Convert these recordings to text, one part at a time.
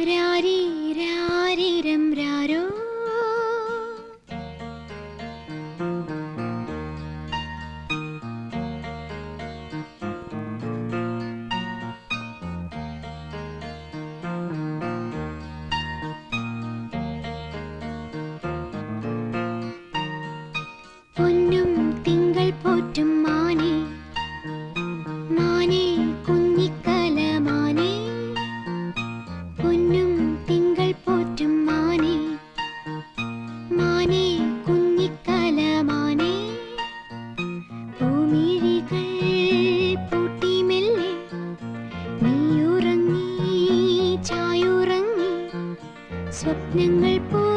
रारी സ്വപ്നങ്ങൾ പോ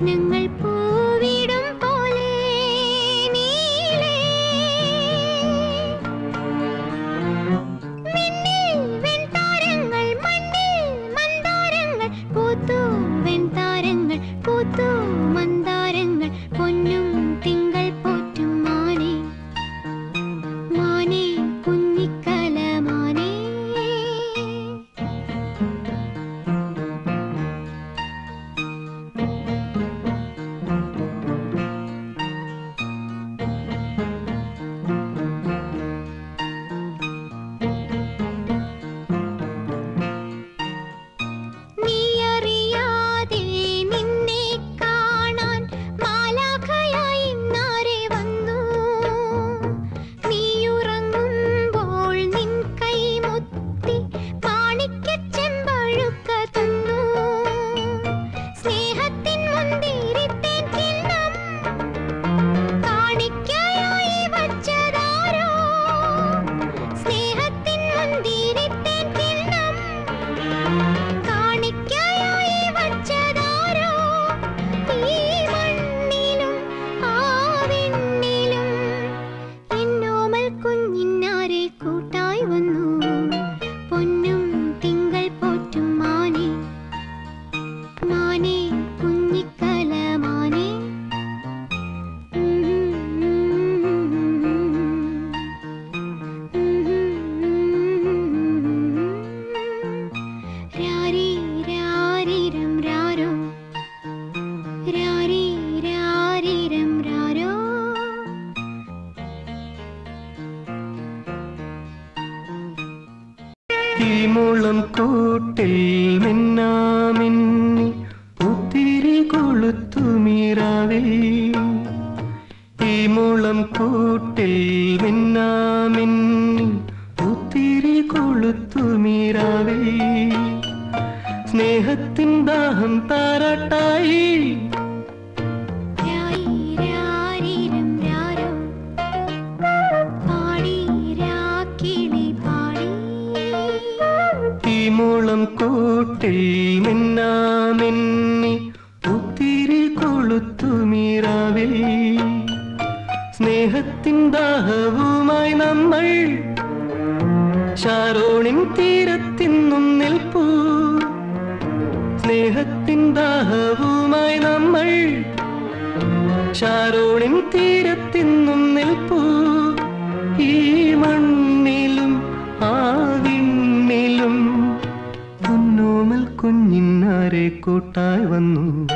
നിങ്ങൾ കുളം കൂട്ടിൽ മിന്നാമിന്നി ഉത്തിരി കൊളുത്തുമീറാവിൽ ഈ മുളം കൂട്ടിൽ മിന്നാമിൻ ഉത്തിരി കൊളുത്തുമീറാവിൽ സ്നേഹത്തിൻ ദാഹം താരാട്ടായി നീളം കൂട്ടിൽ മിന്നാമെന്നി പുത്തിരി കൊളുത്തു കൊളുത്തുമീറാവിൽ സ്നേഹത്തിൻ ദാഹവുമായി നമ്മൾ ഷാരോണിൻ തീരത്തിന്നും നിൽപ്പു സ്നേഹത്തിൻ ദാഹവുമായി നമ്മൾ ഷാരോണിൻ തീ കൂട്ടായി വന്നു.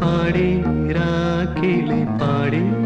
പാടി രാക്കിളി പാടി.